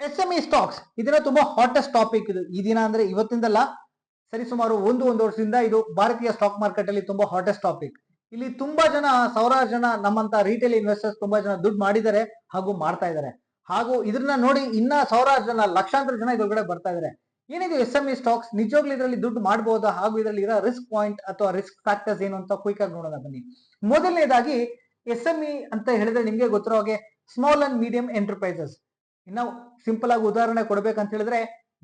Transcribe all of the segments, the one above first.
S M E stocks ಇದನ್ನ ತುಂಬಾ hottest topic ಇದು. ಈ ದಿನ ಅಂದ್ರೆ ಇವತ್ತಿಂದಲ್ಲ ಸರಿಸುಮಾರು ಒಂದು ಒಂದು ವರ್ಷದಿಂದ ಇದು ಭಾರತೀಯ ಸ್ಟಾಕ್ ಮಾರ್ಕೆಟ್ ಅಲ್ಲಿ ತುಂಬಾ ಹಾಟೆಸ್ಟ್ ಟಾಪಿಕ್ ಇಲ್ಲಿ ತುಂಬಾ ಜನ, ಸಾವಿರಾರು ಜನ ನಮ್ಮಂತ ರಿಟೇಲ್ ಇನ್ವೆಸ್ಟರ್ಸ್ ತುಂಬಾ ಜನ ದುಡ್ಡು ಮಾಡಿದ್ದಾರೆ ಹಾಗೂ ಮಾಡ್ತಾ ಇದ್ದಾರೆ. ಹಾಗೂ ಇದನ್ನ ನೋಡಿ ಇನ್ನ ಸಾವಿರಾರು ಜನ, ಲಕ್ಷಾಂತರ ಜನ ಇದ್ರೊಳಗಡೆ ಬರ್ತಾ ಇದ್ದಾರೆ. ಏನಿದು ಎಸ್ ಎಂ ಇ ಸ್ಟಾಕ್ಸ್ ನಿಜವಾಗ್ಲೂ ಇದರಲ್ಲಿ ದುಡ್ಡು ಮಾಡಬಹುದಾ ಹಾಗೂ ಇದರಲ್ಲಿ ಇರೋ ರಿಸ್ಕ್ ಪಾಯಿಂಟ್ ಅಥವಾ ರಿಸ್ಕ್ ಫ್ಯಾಕ್ಟರ್ಸ್ ಏನು ಅಂತ ಕ್ವಿಕ್ ಆಗಿ ನೋಡೋಣ ಬನ್ನಿ. ಮೊದಲನೇದಾಗಿ ಎಸ್ ಎಂ ಇ ಅಂತ ಹೇಳಿದ್ರೆ ನಿಮ್ಗೆ ಗೊತ್ತಿರೋ ಹಾಗೆ ಸ್ಮಾಲ್ ಅಂಡ್ ಮೀಡಿಯಂ ಎಂಟರ್ಪ್ರೈಸಸ್ ಇನ್ನ ಸಿಂಪಲ್ ಆಗಿ ಉದಾಹರಣೆ ಕೊಡ್ಬೇಕಂತ ಹೇಳಿದ್ರೆ,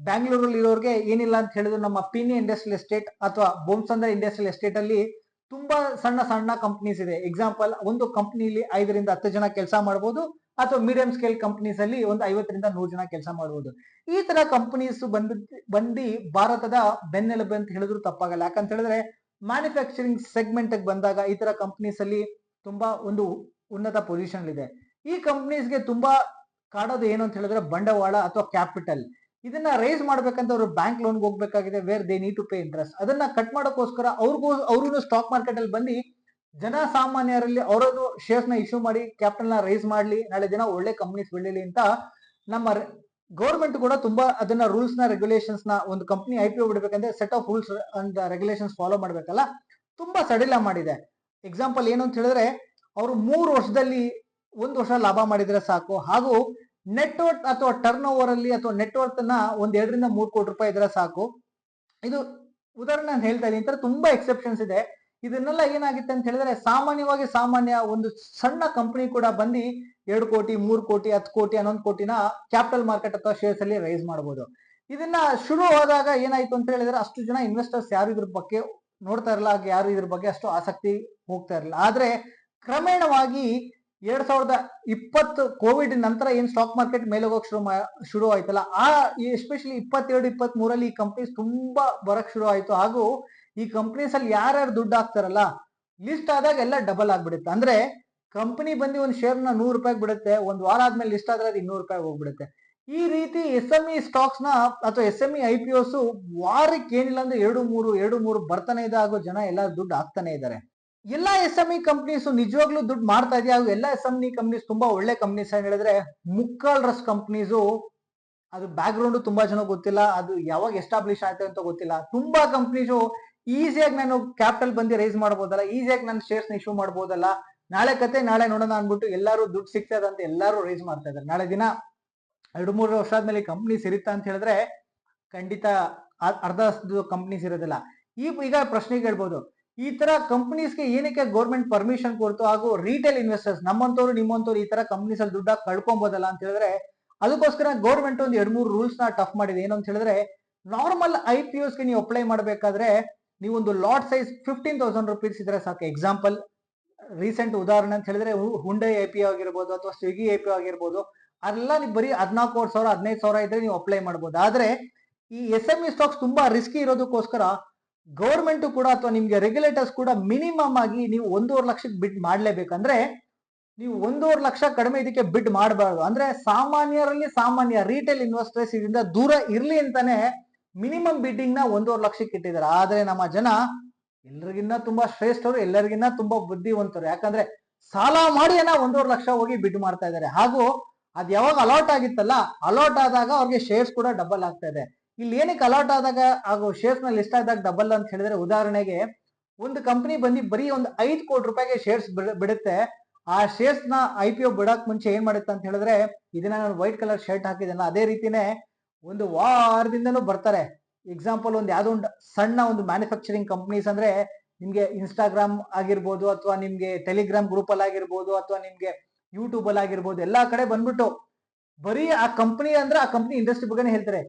ಬ್ಯಾಂಗ್ಳೂರಲ್ಲಿ ಇರೋರಿಗೆ ಏನಿಲ್ಲ ಅಂತ ಹೇಳಿದ್ರೆ ನಮ್ಮ ಪಿನಿ ಇಂಡಸ್ಟ್ರಿಯಲ್ ಎಸ್ಟೇಟ್ ಅಥವಾ ಬೋಮ್ಸಂದ್ರ ಇಂಡಸ್ಟ್ರಿಯಲ್ ಎಸ್ಟೇಟ್ ಅಲ್ಲಿ ತುಂಬಾ ಸಣ್ಣ ಸಣ್ಣ ಕಂಪ್ನೀಸ್ ಇದೆ. ಎಕ್ಸಾಂಪಲ್ ಒಂದು ಕಂಪ್ನಿಲಿ ಐದರಿಂದ ಹತ್ತು ಜನ ಕೆಲಸ ಮಾಡಬಹುದು ಅಥವಾ ಮೀಡಿಯಂ ಸ್ಕೇಲ್ ಕಂಪ್ನೀಸ್ ಅಲ್ಲಿ ಒಂದು ಐವತ್ತರಿಂದ ನೂರು ಜನ ಕೆಲಸ ಮಾಡಬಹುದು ಈ ತರ ಕಂಪನೀಸ್ ಬಂದ್, ಬಂದು ಭಾರತದ ಬೆನ್ನೆಲುಬು ಅಂತ ಹೇಳಿದ್ರು ತಪ್ಪಾಗಲ್ಲ. ಯಾಕಂತ ಹೇಳಿದ್ರೆ ಮ್ಯಾನುಫ್ಯಾಕ್ಚರಿಂಗ್ ಸೆಗ್ಮೆಂಟ್ ಬಂದಾಗ ಈ ತರ ಕಂಪ್ನೀಸ್ ಅಲ್ಲಿ ತುಂಬಾ ಒಂದು ಉನ್ನತ ಪೊಸಿಷನ್ ಇದೆ. ಈ ಕಂಪ್ನೀಸ್ಗೆ ತುಂಬಾ ಕಾಡೋದು ಏನು ಅಂತ ಹೇಳಿದ್ರೆ ಬಂಡವಾಳ ಅಥವಾ ಕ್ಯಾಪಿಟಲ್. ಇದನ್ನ ರೈಸ್ ಮಾಡ್ಬೇಕಂತ ಅವರು bank loan ಹೋಗ್ಬೇಕಾಗಿದೆ where they need to pay interest ಅದನ್ನ ಕಟ್ ಮಾಡೋಕ್ಕೋಸ್ಕರ ಅವ್ರಿಗೂ ಅವ್ರೂ ಸ್ಟಾಕ್ ಮಾರ್ಕೆಟ್ ಅಲ್ಲಿ ಬಂದು ಜನ ಸಾಮಾನ್ಯರಲ್ಲಿ ಅವರದು ಶೇರ್ಸ್ನ ಇಶ್ಯೂ ಮಾಡಿ ಕ್ಯಾಪಿಟಲ್ನ ರೈಸ್ ಮಾಡ್ಲಿ, ನಾಳೆ ದಿನ ಒಳ್ಳೆ ಕಂಪನೀಸ್ ಬೆಳೀಲಿ ಅಂತ ನಮ್ಮ ಗೌರ್ಮೆಂಟ್ ಕೂಡ ತುಂಬಾ ಅದನ್ನ ರೂಲ್ಸ್ನ ರೆಗ್ಯುಲೇಷನ್ಸ್ನ ಒಂದು company I P O ಬಿಡ್ಬೇಕಂದ್ರೆ set of rules and regulations follow ಮಾಡ್ಬೇಕಲ್ಲ? ತುಂಬಾ ಸಡಿಲ ಮಾಡಿದೆ. ಎಕ್ಸಾಂಪಲ್ ಏನು ಅಂತ ಹೇಳಿದ್ರೆ, ಅವರು ಮೂರು ವರ್ಷದಲ್ಲಿ ಒಂದು ವರ್ಷ ಲಾಭ ಮಾಡಿದ್ರೆ ಸಾಕು. ಹಾಗೂ ನೆಟ್ವರ್ಕ್ ಅಥವಾ ಟರ್ನ್ ಓವರ್ ಅಲ್ಲಿ ಅಥವಾ ನೆಟ್ವರ್ಕ್ನ ಒಂದ್ ಎರಡರಿಂದ ಮೂರು ಕೋಟಿ ರೂಪಾಯಿ ಇದ್ರೆ ಸಾಕು. ಇದು ಉದಾಹರಣೆ ನಾನು ಹೇಳ್ತಾ ಇದ್ದೀನಿ. ಈ ತುಂಬಾ ಎಕ್ಸೆಪ್ಷನ್ಸ್ ಇದೆ. ಇದನ್ನೆಲ್ಲ ಏನಾಗಿತ್ತು ಅಂತ ಹೇಳಿದ್ರೆ ಸಾಮಾನ್ಯವಾಗಿ ಸಾಮಾನ್ಯ ಒಂದು ಸಣ್ಣ ಕಂಪನಿ ಕೂಡ ಬಂದು ಎರಡು ಕೋಟಿ, ಮೂರು ಕೋಟಿ, ಹತ್ತು ಕೋಟಿ, ಹನ್ನೊಂದು ಕೋಟಿನ ಕ್ಯಾಪಿಟಲ್ ಮಾರ್ಕೆಟ್ ಅಥವಾ ಶೇರ್ಸ್ ಅಲ್ಲಿ ರೈಸ್ ಮಾಡಬಹುದು ಇದನ್ನ ಶುರು ಹೋದಾಗ ಏನಾಯ್ತು ಅಂತ ಹೇಳಿದ್ರೆ ಅಷ್ಟು ಜನ ಇನ್ವೆಸ್ಟರ್ಸ್ ಯಾರು ಇದ್ರ ಬಗ್ಗೆ ನೋಡ್ತಾ ಇರಲ್ಲ, ಯಾರು ಇದ್ರ ಬಗ್ಗೆ ಅಷ್ಟು ಆಸಕ್ತಿ ಹೋಗ್ತಾ ಇರಲಿಲ್ಲ ಆದ್ರೆ ಕ್ರಮೇಣವಾಗಿ ಎರಡ್ ಸಾವಿರದ ಇಪ್ಪತ್ತು ಕೋವಿಡ್ ನಂತರ ಏನ್ ಸ್ಟಾಕ್ ಮಾರ್ಕೆಟ್ ಮೇಲೆ ಹೋಗಕ್ ಶುರು ಶುರು ಆಯ್ತಲ್ಲ, ಆ ಎಸ್ಪೆಷಲಿ ಇಪ್ಪತ್ತೆರಡು ಇಪ್ಪತ್ತ್ ಮೂರಲ್ಲಿ ಈ ಕಂಪನೀಸ್ ತುಂಬಾ ಬರಕ್ ಶುರು ಆಯ್ತು. ಹಾಗೂ ಈ ಕಂಪನೀಸ್ ಅಲ್ಲಿ ಯಾರ್ಯಾರು ದುಡ್ಡು ಹಾಕ್ತಾರಲ್ಲ ಲಿಸ್ಟ್ ಆದಾಗ ಎಲ್ಲ ಡಬಲ್ ಆಗ್ಬಿಡುತ್ತೆ. ಅಂದ್ರೆ ಕಂಪನಿ ಬಂದು ಒಂದು ನ ನೂರು ರೂಪಾಯಿಗೆ ಬಿಡುತ್ತೆ, ಒಂದ್ ವಾರ ಆದ್ಮೇಲೆ ಲಿಸ್ಟ್ ಆದ್ರೆ ಅದು ಇನ್ನೂರು ರೂಪಾಯಿ ಹೋಗ್ಬಿಡುತ್ತೆ. ಈ ರೀತಿ ಎಸ್ ಎಂ ಇ ಸ್ಟಾಕ್ಸ್ನ ಅಥವಾ S M E I P Os ವಾರಕ್ಕೆ ಏನಿಲ್ಲ ಅಂದ್ರೆ ಎರಡು ಮೂರು ಎರಡು ಮೂರು ಬರ್ತಾನೆ ಇದೆ, ಹಾಗೂ ಜನ ಎಲ್ಲ ದುಡ್ಡು ಹಾಕ್ತಾನೆ ಇದ್ದಾರೆ. ಎಲ್ಲಾ ಎಸ್ ಎಂ ಇ ಕಂಪ್ನೀಸ್ ನಿಜವಾಗ್ಲೂ ದುಡ್ಡು ಮಾಡ್ತಾ ಇದೆಯಾ? ಎಲ್ಲ ಎಸ್ ಎಂ ಇ ಕಂಪ್ನೀಸ್ ತುಂಬಾ ಒಳ್ಳೆ ಕಂಪ್ನೀಸ್ ಅಂತ ಹೇಳಿದ್ರೆ, ಮುಕ್ಕಾಲ್ ರಸ್ ಕಂಪ್ನೀಸು ಅದು ಬ್ಯಾಕ್ ಗ್ರೌಂಡ್ ತುಂಬಾ ಜನ ಗೊತ್ತಿಲ್ಲ, ಅದು ಯಾವಾಗ ಎಸ್ಟಾಬ್ಲಿಷ್ ಆಯ್ತು ಅಂತ ಗೊತ್ತಿಲ್ಲ. ತುಂಬಾ ಕಂಪ್ನೀಸು ಈಸಿಯಾಗಿ ನಾನು ಕ್ಯಾಪಿಟಲ್ ಬಂದು ರೈಸ್ ಮಾಡ್ಬೋದಲ್ಲ ಈಸಿಯಾಗಿ ನನ್ನ ಶೇರ್ಸ್ ಇಶ್ಯೂ ಮಾಡ್ಬೋದಲ್ಲ, ನಾಳೆ ಕತೆ, ನಾಳೆ ನೋಡೋಣ ಅನ್ಬಿಟ್ಟು ಎಲ್ಲರೂ ದುಡ್ಡು ಸಿಗ್ತದೆ ಅಂತ ಎಲ್ಲರೂ ರೈಸ್ ಮಾಡ್ತಾ ಇದ್ದಾರೆ ನಾಳೆ ದಿನ ಎರಡು ಮೂರು ವರ್ಷ ಆದ್ಮೇಲೆ ಕಂಪ್ನೀಸ್ ಸಿರಿತಾ ಅಂತ ಹೇಳಿದ್ರೆ, ಖಂಡಿತ ಅರ್ಧ ಕಂಪ್ನೀಸ್ ಇರೋದಿಲ್ಲ. ಈ ಈಗ ಪ್ರಶ್ನೆ ಕೇಳ್ಬೋದು ಈ ತರ ಕಂಪ್ನೀಸ್ಗೆ ಏನಕ್ಕೆ ಗೌರ್ಮೆಂಟ್ ಪರ್ಮಿಷನ್ ಕೊಡ್ತು ಹಾಗೂ ರೀಟೇಲ್ ಇನ್ವೆಸ್ಟರ್ಸ್ ನಮ್ಮಂತವ್ರು, ನಿಮ್ಮಂತವ್ರು ಈ ತರ ಕಂಪ್ನೀಸ್ ಅಲ್ಲಿ ದುಡ್ಡ ಕಳ್ಕೊಬೋದಲ್ಲ ಅಂತ ಹೇಳಿದ್ರೆ ಅದಕ್ಕೋಸ್ಕರ ಗೌರ್ಮೆಂಟ್ ಒಂದು ಎರಡ್ ಮೂರು ರೂಲ್ಸ್ನ ಟಫ್ ಮಾಡಿದೆ. ಏನು ಅಂತ ಹೇಳಿದ್ರೆ ನಾರ್ಮಲ್ ಐ ಪಿ ಗೆ ನೀವು ಅಪ್ಲೈ ಮಾಡಬೇಕಾದ್ರೆ ನೀವೊಂದು lot size fifteen thousand rupees ಇದ್ರೆ ಸಾಕು. ಎಕ್ಸಾಂಪಲ್ ರೀಸೆಂಟ್ ಉದಾಹರಣೆ ಅಂತ ಹೇಳಿದ್ರೆ ಹುಂಡೈ ಎ ಪಿ ಆಗಿರ್ಬೋದು ಅಥವಾ ಸ್ವಿಗ್ಗಿ ಎ ಪಿ ಆಗಿರ್ಬೋದು ಅದೆಲ್ಲ ನೀವು ಬರೀ ಹದಿನಾಲ್ಕು ಸಾವಿರ, ಹದಿನೈದು ಸಾವಿರ ಇದ್ರೆ ನೀವು ಅಪ್ಲೈ ಮಾಡ್ಬೋದು. ಆದ್ರೆ ಈ ಎಸ್ ಎಂ ಇ ಸ್ಟಾಕ್ಸ್ ತುಂಬಾ ರಿಸ್ಕಿ ಇರೋದಕ್ಕೋಸ್ಕರ ಗೌರ್ಮೆಂಟ್ ಕೂಡ ಅಥವಾ ನಿಮಗೆ ರೆಗ್ಯುಲೇಟರ್ಸ್ ಕೂಡ ಮಿನಿಮಮ್ ಆಗಿ ನೀವು ಒಂದೂವರೆ ಲಕ್ಷಕ್ಕೆ ಬಿಡ್ ಮಾಡಲೇಬೇಕಂದ್ರೆ ನೀವು ಒಂದೂವರೆ ಲಕ್ಷ ಕಡಿಮೆ ಇದಕ್ಕೆ ಬಿಡ್ ಮಾಡಬಾರ್ದು. ಅಂದ್ರೆ ಸಾಮಾನ್ಯರಲ್ಲಿ ಸಾಮಾನ್ಯ ರಿಟೇಲ್ ಇನ್ವೆಸ್ಟರ್ಸ್ ಇದರಿಂದ ದೂರ ಇರಲಿ ಅಂತಾನೆ ಮಿನಿಮಮ್ ಬಿಡ್ಡಿಂಗ್ನ ಒಂದೂವರೆ ಲಕ್ಷಕ್ಕೆ ಇಟ್ಟಿದ್ದಾರೆ. ಆದ್ರೆ ನಮ್ಮ ಜನ ಎಲ್ರಿಗಿನ್ನ ತುಂಬಾ ಶ್ರೇಷ್ಠರು, ಎಲ್ಲರಿಗಿನ್ನ ತುಂಬಾ ಬುದ್ಧಿವಂತರು. ಯಾಕಂದ್ರೆ ಸಾಲ ಮಾಡಿ ಏನೋ ಒಂದೂವರೆ ಲಕ್ಷ ಹೋಗಿ ಬಿಡ್ ಮಾಡ್ತಾ ಇದ್ದಾರೆ. ಹಾಗೂ ಅದ್ ಯಾವಾಗ ಅಲಾಟ್ ಆಗಿತ್ತಲ್ಲ ಅಲಾಟ್ ಆದಾಗ ಅವ್ರಿಗೆ ಶೇರ್ಸ್ ಕೂಡ ಡಬಲ್ ಆಗ್ತಾ ಇದೆ. ಇಲ್ಲಿ ಏನಕ್ಕೆ ಅಲಾಟ್ ಆದಾಗ ಹಾಗೂ ಶೇರ್ಸ್ನ ಲಿಸ್ಟ್ ಆದಾಗ ಡಬಲ್ ಅಂತ ಹೇಳಿದ್ರೆ ಉದಾಹರಣೆಗೆ ಒಂದು ಕಂಪನಿ ಬಂದು ಬರೀ ಒಂದು ಐದು ಕೋಟಿ ರೂಪಾಯಿಗೆ ಶೇರ್ಸ್ ಬಿಡುತ್ತೆ. ಆ ಶೇರ್ಸ್ನ ಐ ಪಿ ಒ ಬಿಡಕ್ ಮುಂಚೆ ಏನ್ ಮಾಡುತ್ತೆ ಅಂತ ಹೇಳಿದ್ರೆ ಇದನ್ನ ನಾನು ವೈಟ್ ಕಲರ್ ಶರ್ಟ್ ಹಾಕಿದ್ದೇನೆ. ಅದೇ ರೀತಿನೇ ಒಂದು ವಾರದಿಂದನೂ ಬರ್ತಾರೆ. ಎಕ್ಸಾಂಪಲ್ ಒಂದು ಯಾವ್ದೋ ಒಂದು ಸಣ್ಣ ಒಂದು ಮ್ಯಾನುಫ್ಯಾಕ್ಚರಿಂಗ್ ಕಂಪ್ನೀಸ್ ಅಂದ್ರೆ ನಿಮ್ಗೆ ಇನ್ಸ್ಟಾಗ್ರಾಮ್ ಆಗಿರ್ಬೋದು ಅಥವಾ ನಿಮ್ಗೆ ಟೆಲಿಗ್ರಾಮ್ ಗ್ರೂಪ್ ಅಲ್ಲಿ ಆಗಿರ್ಬೋದು ಅಥವಾ ನಿಮ್ಗೆ ಯೂಟ್ಯೂಬ್ ಅಲ್ಲಿ ಆಗಿರ್ಬೋದು, ಎಲ್ಲಾ ಕಡೆ ಬಂದ್ಬಿಟ್ಟು ಬರೀ ಆ ಕಂಪನಿ ಅಂದ್ರೆ ಆ ಕಂಪನಿ ಇಂಡಸ್ಟ್ರಿ ಬಗ್ಗೆನೇ ಹೇಳ್ತಾರೆ.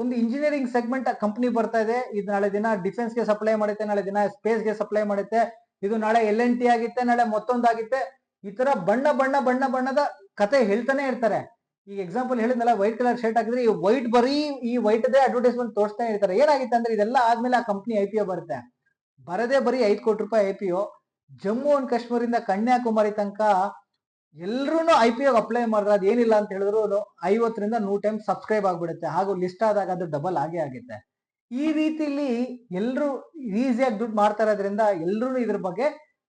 ಒಂದು ಇಂಜಿನಿಯರಿಂಗ್ ಸೆಗ್ಮೆಂಟ್ ಕಂಪ್ನಿ ಬರ್ತಾ ಇದೆ. ಇದು ನಾಳೆ ದಿನ ಡಿಫೆನ್ಸ್ಗೆ ಸಪ್ಲೈ ಮಾಡುತ್ತೆ, ನಾಳೆ ದಿನ ಸ್ಪೇಸ್ಗೆ ಸಪ್ಲೈ ಮಾಡುತ್ತೆ. ಇದು ನಾಳೆ ಎಲ್ ಎನ್ ಟಿ ಆಗಿತ್ತೆ, ನಾಳೆ ಮತ್ತೊಂದಾಗಿತ್ತೆ. ಈ ತರ ಬಣ್ಣ ಬಣ್ಣ ಬಣ್ಣ, ಬಣ್ಣದ ಕತೆ ಹೇಳ್ತಾನೆ ಇರ್ತಾರೆ. ಈಗ ಎಕ್ಸಾಂಪಲ್ ಹೇಳಿದ್ನಲ್ಲ ವೈಟ್ ಕಲರ್ ಶರ್ಟ್ ಹಾಕಿದ್ರೆ ಈ ವೈಟ್ ಬರೀ ಈ ವೈಟ್ ದೇ ಅಡ್ವರ್ಟೈಸ್ಮೆಂಟ್ ತೋರಿಸ್ತಾ ಇರ್ತಾರೆ. ಏನಾಗಿತ್ತು ಅಂದ್ರೆ ಇದೆಲ್ಲ ಆದ್ಮೇಲೆ ಆ ಕಂಪ್ನಿ ಐ ಪಿ ಒ ಬರುತ್ತೆ. ಬರದೇ ಬರೀ ಐದು ಕೋಟಿ ರೂಪಾಯಿ I P O Jammu and ಕಾಶ್ಮೀರಿಂದ Kanyakumari ತನಕ ಎಲ್ರೂ ಐ ಪಿ ಅಪ್ಲೈ ಮಾಡಿದ್ರೆ ಅದು ಏನಿಲ್ಲ ಅಂತ ಹೇಳಿದ್ರು ಐವತ್ತರಿಂದ ನೂರು ಟೈಮ್ ಸಬ್ಸ್ಕ್ರೈಬ್ ಆಗಿಬಿಡುತ್ತೆ. ಹಾಗೂ ಲಿಸ್ಟ್ ಆದಾಗ ಅದು ಡಬಲ್ ಆಗೇ ಆಗುತ್ತೆ. ಈ ರೀತಿಲಿ ಎಲ್ಲರೂ ಈಸಿಯಾಗಿ ದುಡ್ಡು ಮಾಡ್ತಾ ಇರೋದ್ರಿಂದ ಎಲ್ಲರೂ ಇದ್ರ ಬಗ್ಗೆ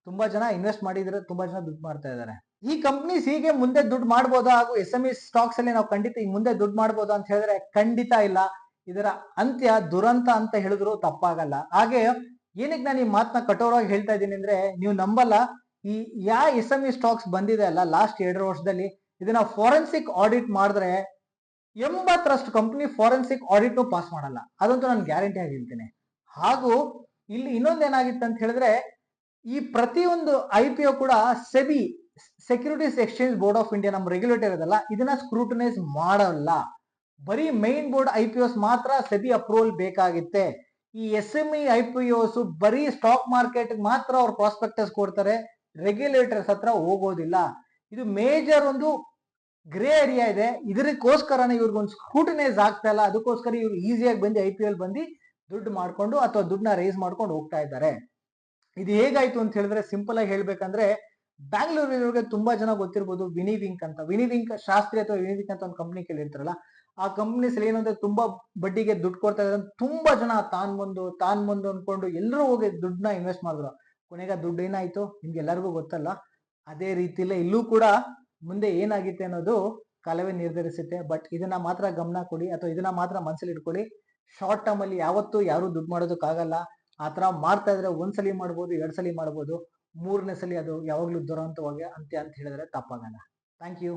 ತುಂಬಾ ಜನ ಇನ್ವೆಸ್ಟ್ ಮಾಡಿದ್ರೆ ತುಂಬಾ ಜನ ದುಡ್ಡು ಮಾಡ್ತಾ ಇದ್ದಾರೆ. ಈ ಕಂಪ್ನೀಸ್ ಹೀಗೆ ಮುಂದೆ ದುಡ್ಡು ಮಾಡ್ಬೋದಾ? ಹಾಗೂ ಎಸ್ ಎಂ ಇ ಸ್ಟಾಕ್ಸ್ ಅಲ್ಲಿ ನಾವು ಖಂಡಿತ ಈ ಮುಂದೆ ದುಡ್ಡು ಮಾಡ್ಬೋದಾ ಅಂತ ಹೇಳಿದ್ರೆ ಖಂಡಿತ ಇಲ್ಲ. ಇದರ ಅಂತ್ಯ ದುರಂತ ಅಂತ ಹೇಳಿದ್ರು ತಪ್ಪಾಗಲ್ಲ. ಹಾಗೆ ಏನಕ್ಕೆ ನಾನು ಈ ಮಾತನ್ನ ಕಠೋರವಾಗಿ ಹೇಳ್ತಾ ಇದ್ದೀನಿ ಅಂದ್ರೆ ನೀವು ನಂಬಲ್ಲ. ಈ, ಯಾ ಎಸ್ ಎಂ ಇ ಸ್ಟಾಕ್ಸ್ ಬಂದಿದೆ ಅಲ್ಲ ಲಾಸ್ಟ್ ಎರಡು ವರ್ಷದಲ್ಲಿ, ಇದನ್ನ ಫಾರೆನ್ಸಿಕ್ ಆಡಿಟ್ ಮಾಡಿದ್ರೆ ಎಂಬತ್ತರಷ್ಟು ಕಂಪ್ನಿ ಫಾರೆನ್ಸಿಕ್ ಆಡಿಟ್ ಪಾಸ್ ಮಾಡಲ್ಲ. ಅದಂತೂ ನಾನು ಗ್ಯಾರಂಟಿ ಆಗಿ ಹೇಳ್ತೀನಿ ಹಾಗೂ ಇಲ್ಲಿ ಇನ್ನೊಂದೇನಾಗಿತ್ತು ಅಂತ ಹೇಳಿದ್ರೆ, ಈ ಪ್ರತಿಯೊಂದು ಐ ಪಿ ಒ ಕೂಡ SEBI securities exchange board of India ನಮ್ಮ ರೆಗ್ಯುಲೇಟರ್ ಇದಲ್ಲ ಇದನ್ನ ಸ್ಕ್ರೂಟನೈಸ್ ಮಾಡಲ್ಲ. ಬರೀ main board I P Os ಮಾತ್ರ ಸೆಬಿ ಅಪ್ರೂವಲ್ ಬೇಕಾಗಿತ್ತೆ. ಈ S M E I P Os ಬರೀ ಸ್ಟಾಕ್ ಮಾರ್ಕೆಟ್ ಮಾತ್ರ ಅವ್ರ ಪ್ರಾಸ್ಪೆಕ್ಟಸ್ ಕೊಡ್ತಾರೆ. ರೆಗ್ಯುಲೇಟರ್ಸ್ ಹತ್ರ ಹೋಗೋದಿಲ್ಲ. ಇದು ಮೇಜರ್ ಒಂದು ಗ್ರೇ ಏರಿಯಾ ಇದೆ. ಇದಕ್ಕೋಸ್ಕರನೇ ಇವ್ರಿಗೊಂದು ಸ್ಕ್ರೂಟಿನೈಸ್ ಆಗ್ತಾ ಇಲ್ಲ. ಅದಕ್ಕೋಸ್ಕರ ಇವ್ರು ಈಸಿಯಾಗಿ ಬಂದು ಐ ಪಿ ಎಲ್ ಬಂದು ದುಡ್ಡು ಮಾಡ್ಕೊಂಡು ಅಥವಾ ದುಡ್ಡನ್ನ ರೇಸ್ ಮಾಡ್ಕೊಂಡು ಹೋಗ್ತಾ ಇದ್ದಾರೆ. ಇದು ಹೇಗಾಯ್ತು ಅಂತ ಹೇಳಿದ್ರೆ ಸಿಂಪಲ್ ಆಗಿ ಹೇಳ್ಬೇಕಂದ್ರೆ ಬ್ಯಾಂಗ್ಳೂರಿನವ್ರಿಗೆ ತುಂಬಾ ಜನ ಗೊತ್ತಿರ್ಬೋದು ವಿನಿವಿಂಕ್ ಅಂತ. ವಿನಿವಿಂಕ್ ಶಾಸ್ತ್ರಿ ಅಥವಾ ವಿನಿವಿಂಕ್ ಅಂತ ಒಂದು ಕಂಪ್ನಿ ಕೇಳಿರ್ತಾರಲ್ಲ, ಆ ಕಂಪ್ನೀಸಲ್ಲಿ ಏನಂದ್ರೆ ತುಂಬಾ ಬಡ್ಡಿಗೆ ದುಡ್ಡು ಕೊಡ್ತಾ ಇದ್ದಾರೆ ತುಂಬಾ ಜನ ತಾನ್ ಮುಂದು ತಾನ್ ಮುಂದು ಅನ್ಕೊಂಡು ಎಲ್ಲರೂ ಹೋಗಿ ದುಡ್ಡನ್ನ ಇನ್ವೆಸ್ಟ್ ಮಾಡಿದ್ರು. ಕೊನೆಗೆ ದುಡ್ಡು ಏನಾಯ್ತು? ನಿಮ್ಗೆ ಎಲ್ಲರಿಗೂ ಗೊತ್ತಲ್ಲ. ಅದೇ ರೀತಿಲೇ ಇಲ್ಲೂ ಕೂಡ ಮುಂದೆ ಏನಾಗುತ್ತೆ ಅನ್ನೋದು ಕಾಲವೇ ನಿರ್ಧರಿಸುತ್ತೆ. ಬಟ್ ಇದನ್ನ ಮಾತ್ರ ಗಮನ ಕೊಡಿ ಅಥವಾ ಇದನ್ನ ಮಾತ್ರ ಮನಸ್ಸಲ್ಲಿ ಇಟ್ಕೊಳ್ಳಿ. ಶಾರ್ಟ್ ಟರ್ಮ್ ಅಲ್ಲಿ ಯಾವತ್ತೂ ಯಾರು ದುಡ್ಡು ಮಾಡೋದಕ್ಕಾಗಲ್ಲ. ಆ ತರ ಮಾಡ್ತಾ ಇದ್ರೆ ಒಂದ್ಸಲಿ ಮಾಡ್ಬೋದು ಎರಡ್ ಸಲ ಮಾಡ್ಬೋದು. ಮೂರನೇ ಸಲ ಅದು ಯಾವಾಗ್ಲೂ ದುರಂತವಾಗಿ ಅಂತ್ಯ ಅಂತ ಹೇಳಿದ್ರೆ ತಪ್ಪಾಗಲ್ಲ. Thank you